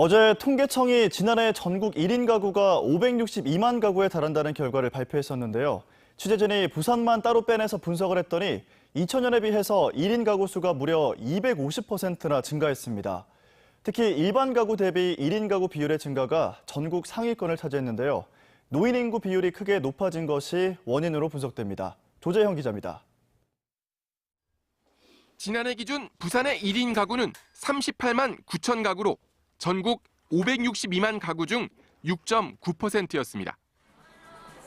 어제 통계청이 지난해 전국 1인 가구가 562만 가구에 달한다는 결과를 발표했었는데요. 취재진이 부산만 따로 빼내서 분석을 했더니 2000년에 비해서 1인 가구 수가 무려 250%나 증가했습니다. 특히 일반 가구 대비 1인 가구 비율의 증가가 전국 상위권을 차지했는데요. 노인 인구 비율이 크게 높아진 것이 원인으로 분석됩니다. 조재형 기자입니다. 지난해 기준 부산의 1인 가구는 38만 9천 가구로 전국 562만 가구 중 6.9%였습니다.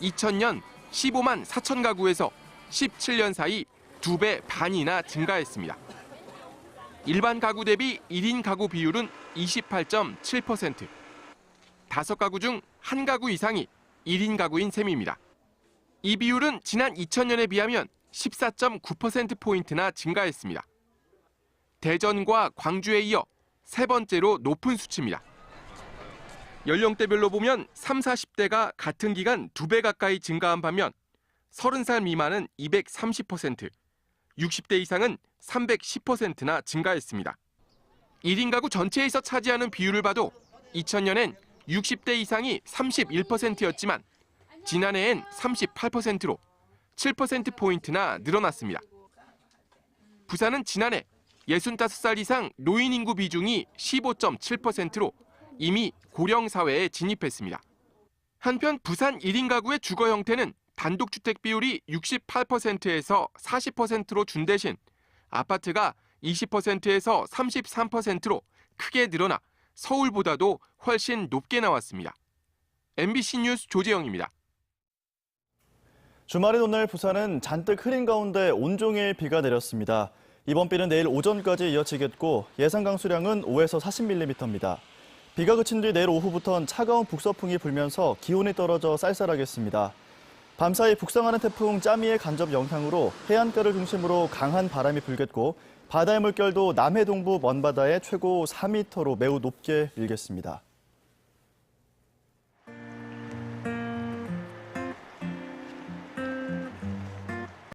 2000년 15만 4천 가구에서 17년 사이 두 배 반이나 증가했습니다. 일반 가구 대비 1인 가구 비율은 28.7%. 다섯 가구 중 한 가구 이상이 1인 가구인 셈입니다. 이 비율은 지난 2000년에 비하면 14.9%포인트나 증가했습니다. 대전과 광주에 이어 세 번째로 높은 수치입니다. 연령대별로 보면 3, 40대가 같은 기간 두 배 가까이 증가한 반면 30살 미만은 230%, 60대 이상은 310%나 증가했습니다. 1인 가구 전체에서 차지하는 비율을 봐도 2000년엔 60대 이상이 31%였지만 지난해엔 38%로 7%포인트나 늘어났습니다. 부산은 지난해 65살 이상 노인 인구 비중이 15.7%로 이미 고령 사회에 진입했습니다. 한편 부산 1인 가구의 주거 형태는 단독주택 비율이 68%에서 40%로 준 대신 아파트가 20%에서 33%로 크게 늘어나 서울보다도 훨씬 높게 나왔습니다. MBC 뉴스 조재영입니다. 주말인 오늘 부산은 잔뜩 흐린 가운데 온종일 비가 내렸습니다. 이번 비는 내일 오전까지 이어지겠고 예상 강수량은 5에서 40mm입니다. 비가 그친 뒤 내일 오후부터는 차가운 북서풍이 불면서 기온이 떨어져 쌀쌀하겠습니다. 밤사이 북상하는 태풍 짜미의 간접 영향으로 해안가를 중심으로 강한 바람이 불겠고 바다의 물결도 남해 동부 먼바다에 최고 4m로 매우 높게 일겠습니다.